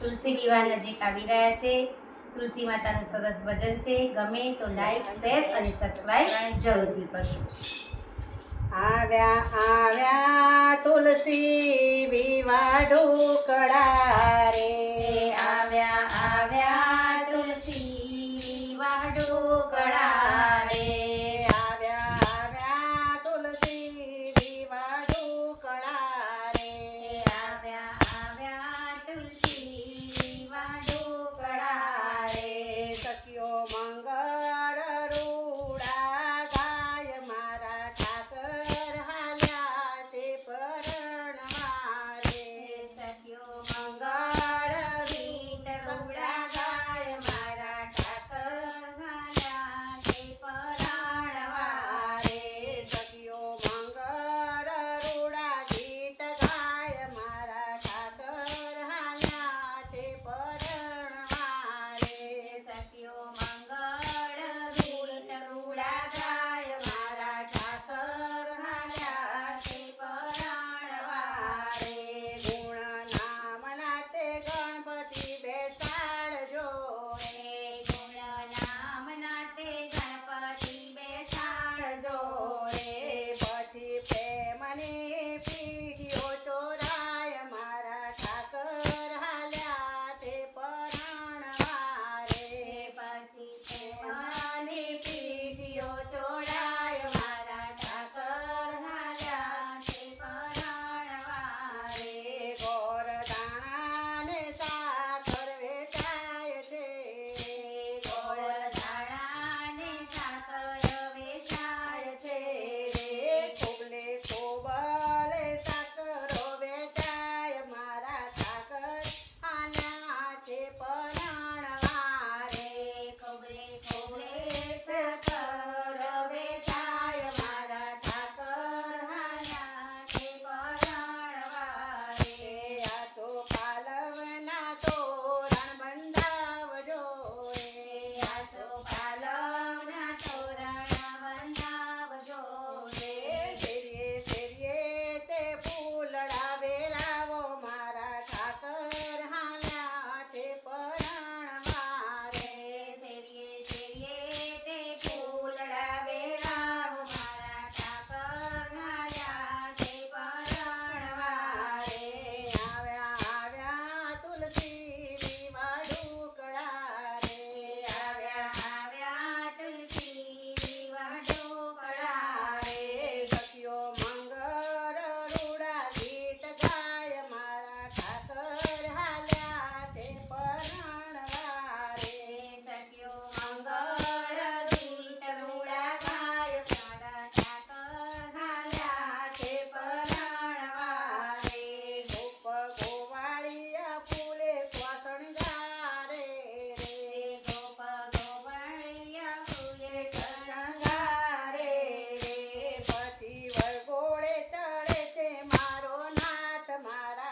તુલસી વિવાહ નજીક આવી રહ્યા છે. તુલસી માતાનું સરસ ભજન છે. ગમે તો લાઈક શેર અને સબસ્ક્રાઈબ જરૂરથી કરશો આવ્યા આવ્યા તુલસી વિવાહ ઢોકળા. da da